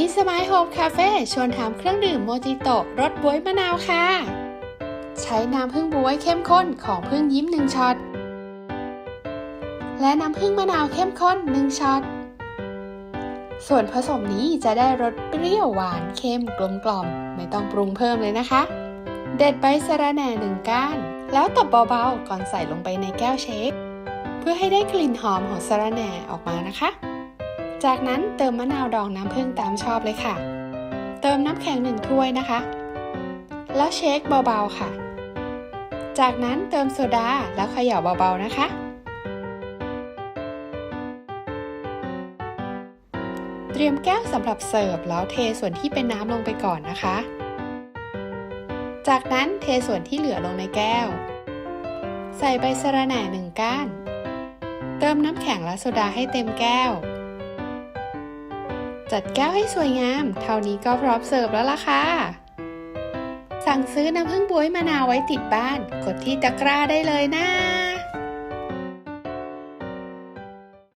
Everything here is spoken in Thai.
บีสมายโฮมคาเฟ่ชวนทำเครื่องดื่มโมจิโตะรสบ๊วยมะนาวค่ะ ใช้น้ำผึ้งบ๊วยเข้มข้นของผึ้งยิ้มหนึ่งช็อต และน้ำผึ้งมะนาวเข้มข้นหนึ่งช็อต ส่วนผสมนี้จะได้รสเปรี้ยวหวานเค็มกลมกล่อม ไม่ต้องปรุงเพิ่มเลยนะคะ เด็ดใบสะระแหน่หนึ่งก้าน แล้วตบเบาๆก่อนใส่ลงไปในแก้วเชคเพื่อให้ได้กลิ่นหอมของสะระแหน่ออกมานะคะ จากนั้นเติมมะนาวดองน้ำผึ้งตามชอบเลยค่ะ เติมน้ำแข็งหนึ่งถ้วยนะคะ แล้วเชคเบาๆค่ะ จากนั้นเติมโซดาแล้วเขย่าเบาๆนะคะ เตรียมแก้วสำหรับเสิร์ฟแล้วเทส่วนที่เป็นน้ำลงไปก่อนนะคะ จากนั้นเทส่วนที่เหลือลงในแก้ว ใส่ใบสะระแหน่หนึ่งก้าน เติมน้ำแข็งและโซดาให้เต็มแก้ว จัดแก้วให้สวยงาม เท่านี้ก็พร้อมเสิร์ฟแล้วล่ะค่ะ สั่งซื้อน้ำผึ้งบวยมะนาวไว้ติดบ้าน กดที่ตะกร้าได้เลยนะ